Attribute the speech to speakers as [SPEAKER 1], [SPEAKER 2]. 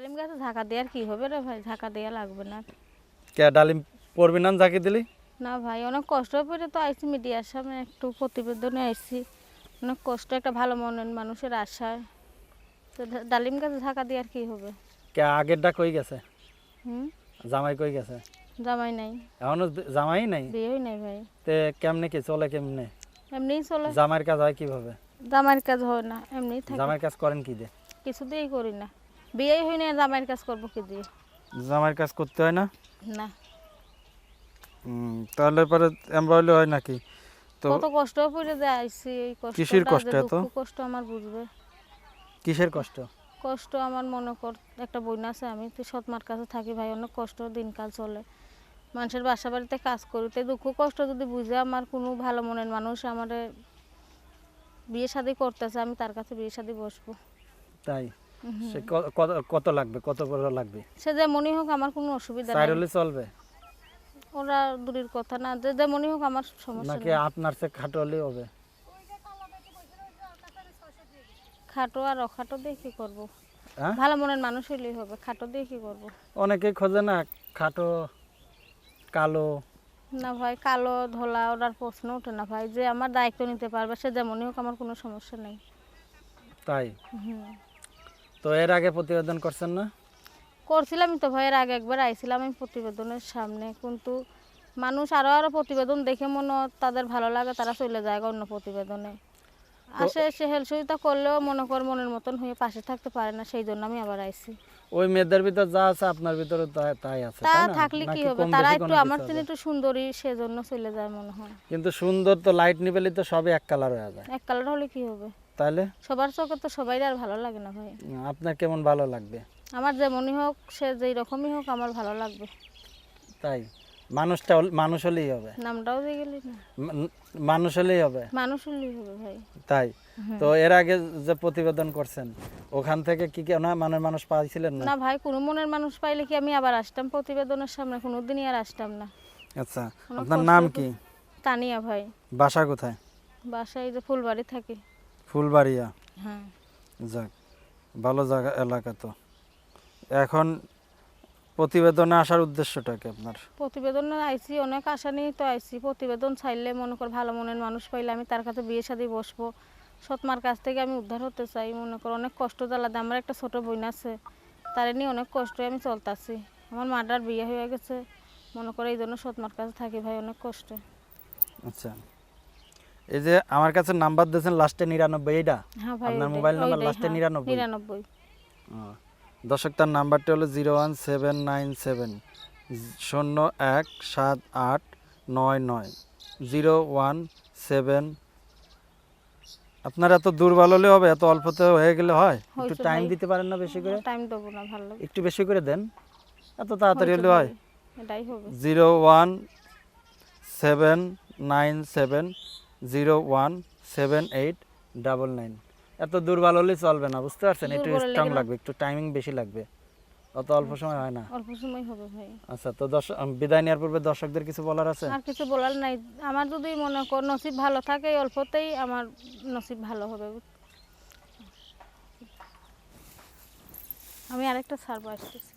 [SPEAKER 1] ডালিম গাছে ঝাঁকা দেওয়ার কি হবে রে ভাই? ঝাঁকা দেওয়া লাগবে না।
[SPEAKER 2] কে ডালিম পড়বি না? ঝাঁকি দিলি?
[SPEAKER 1] না ভাই অনেক কষ্ট করে তো আইসি মিডিয়ার সামনে একটু প্রতিবেদনে আইসি অনেক কষ্ট একটা ভালো মনের মানুষের আশায়। তো ডালিম গাছে ঝাঁকা দেওয়ার কি হবে?
[SPEAKER 2] কে আগেরটা কই গেছে?
[SPEAKER 1] হুম?
[SPEAKER 2] জামাই কই গেছে?
[SPEAKER 1] জামাই নাই।
[SPEAKER 2] এখনও জামাই নাই?
[SPEAKER 1] বিয়েই নাই ভাই।
[SPEAKER 2] তে কেমনে কি চলে কেমনে?
[SPEAKER 1] এমনিই চলে।
[SPEAKER 2] জামাইয়ের কাজ হয় কীভাবে?
[SPEAKER 1] জামাইয়ের কাজ হয় না এমনিই থাকে।
[SPEAKER 2] জামাইয়ের কাজ করেন কি দিয়ে?
[SPEAKER 1] কিছু দিয়েই করি না। বিয়েই হই না জামাইয়ের কাজ করব কি দিয়ে?
[SPEAKER 2] জামাইয়ের কাজ করতে হয় না?
[SPEAKER 1] না।
[SPEAKER 2] তাহলে পরে এমব্রয়ডারি হয় নাকি? তো
[SPEAKER 1] কত কষ্ট করে যে আইসি এই কষ্ট
[SPEAKER 2] কিসের কষ্ট এত?
[SPEAKER 1] কষ্ট আমার বুঝবে।
[SPEAKER 2] কিসের কষ্ট?
[SPEAKER 1] কষ্ট আমার মনে কর একটা বইনা আছে আমি তো সৎমার কাছে থাকি ভাই অনেক কষ্ট দিনকাল চলে। মানুষের বাসা বাড়িতে কাজ করি তাই দুঃখ কষ্ট যদি বুঝে আমার কোনো ভালো মনের মানুষ আমার বিয়ে শাদি করতেছে আমি তার কাছে বিয়ে শাদি বসবো।
[SPEAKER 2] তাই। সে কত কত লাগবে? কত বড় লাগবে?
[SPEAKER 1] সে যেমনই হোক আমার কোনো অসুবিধা নাই।
[SPEAKER 2] হলে চলবে।
[SPEAKER 1] ওরা দূরের কথা না যে যেমনই হোক আমার সমস্যা
[SPEAKER 2] নাকি আপনার সে খাটো হলেই হবে?
[SPEAKER 1] খাটো আর অখাটো দিয়ে কি করব?
[SPEAKER 2] হ্যাঁ?
[SPEAKER 1] ভালো মনের মানুষ হইলেই হবে খাটো দিয়ে কি করব?
[SPEAKER 2] অনেকেই খোঁজে না খাটো কালো।
[SPEAKER 1] না ভাই কালো ধলা ওটার প্রশ্ন ওঠে না ভাই। যে আমার দায়িত্ব নিতে পারবে সে যেমনই হোক আমার কোনো সমস্যা নেই।
[SPEAKER 2] তাই?
[SPEAKER 1] হুম।
[SPEAKER 2] তো এর আগে প্রতিবেদন করছেন না?
[SPEAKER 1] করছিলাম তো ভাইয়ের আগে একবার আইছিলাম আমি প্রতিবেদনের সামনে কিন্তু মানুষ আরও আরও প্রতিবেদন দেখে মনে তাদের ভালো লাগে তারা চলে যায় অন্য প্রতিবেদনে। আসে সে হেলসুইতা করলেও মনে কর মনের মতন হয়ে পাশে থাকতে পারে না সেই জন্য আমি আবার আইছি।
[SPEAKER 2] ওই মেয়েদের ভিতর যা আছে আপনার ভিতরে তা- তাই আছে
[SPEAKER 1] তা থাকলে কি হবে? তারা একটু আমার থেকে
[SPEAKER 2] আছে?
[SPEAKER 1] একটু সুন্দরী সেজন্য চলে যায় মনে হয়।
[SPEAKER 2] কিন্তু সুন্দর তো লাইট নিবেলি তো সবই এক কালার হয়ে যায়।
[SPEAKER 1] এক কালার হলে কি হবে?
[SPEAKER 2] তাহলে?
[SPEAKER 1] সবার চোখে তো সবাই আর ভালো লাগে না ভাই।
[SPEAKER 2] আপনার কেমন ভালো লাগবে?
[SPEAKER 1] আমার যেমনই হোক সে যেই রকমই হোক আমার ভালো লাগবে।
[SPEAKER 2] তাই? মানুষটা মানুষ হলেই হবে।
[SPEAKER 1] নামটাও দিয়ে গেলি না।
[SPEAKER 2] মানুষ হলেই হবে।
[SPEAKER 1] মানুষ হলেই হবে ভাই।
[SPEAKER 2] তাই? তো এর আগে যে প্রতিবেদন করছেন ওখান থেকে কি কি না মানে মানুষ পাইছিলেন না?
[SPEAKER 1] না ভাই কোনো মনের মানুষ পাইলে কি আমি আবার আসতাম প্রতিবেদনের সামনে? কোনোদিনই আর আসতাম না।
[SPEAKER 2] আচ্ছা আপনার নাম কি?
[SPEAKER 1] তানিয়া ভাই।
[SPEAKER 2] বাসা কোথায়?
[SPEAKER 1] বাসায় যে ফুলবাড়ি থাকে।
[SPEAKER 2] ফুলবাড়িয়া।
[SPEAKER 1] হ্যাঁ।
[SPEAKER 2] যাক ভালো জায়গা এলাকা তো। এখন প্রতিবেদনে আসার উদ্দেশ্যটা কি আপনার?
[SPEAKER 1] প্রতিবেদনে আইসি অনেক আশা নিয়ে তো আইসি প্রতিবেদন চাইলে মনে কর ভালো মনের মানুষ পাইলে আমি তার কাছে বিয়ে শাদি বসবো। সৎমার কাছ থেকে আমি উদ্ধার হতে চাই। মনে কর অনেক কষ্ট জ্বালাতে আমার একটা ছোট বোন আছে। তার নিয়ে অনেক কষ্টে আমি চলতাছি। আমার মাটার বিয়ে হয়ে গেছে। মনে করে এই জন্য সৎমার কাছে থাকি ভাই অনেক কষ্টে।
[SPEAKER 2] আচ্ছা। এই যে আমার কাছে নাম্বার দিয়েছেন লাস্টে নিরানব্বই এইটা?
[SPEAKER 1] হ্যাঁ
[SPEAKER 2] আপনার মোবাইল নাম্বার লাস্টে
[SPEAKER 1] হ্যাঁ,
[SPEAKER 2] নিরানব্বই?
[SPEAKER 1] নিরানব্বই।
[SPEAKER 2] দর্শক তার নাম্বারটি হলো zero one seven nine seven শূন্য এক সাত আট নয় নয় জিরো ওয়ান সেভেন। আপনার এত দুর্বল হলে হবে এত অল্পতে হয়ে গেলে হয়? একটু টাইম দিতে পারেন না বেশি করে?
[SPEAKER 1] টাইম দেবো না ভালো
[SPEAKER 2] একটু বেশি করে দেন। এত তাড়াতাড়ি হলে হয়? Zero one seven nine seven zero one seven eight double nine. এত দুর্বল হলে চলবে না বুঝতে পারছেন? একটু স্ট্রং লাগবে একটু টাইমিং বেশি লাগবে। অত অল্প সময় হয় না।
[SPEAKER 1] অল্প সময় হবে ভাই।
[SPEAKER 2] আচ্ছা তো দর্শক বিদায় নেওয়ার পূর্বে দর্শকদের কিছু বলার আছে?
[SPEAKER 1] আর কিছু বলার নাই। আমার যদি মনে কর নসিব ভালো থাকে অল্পতেই আমার নসিব ভালো হবে। আমি আরেকটা সার্ভ আসতেছি।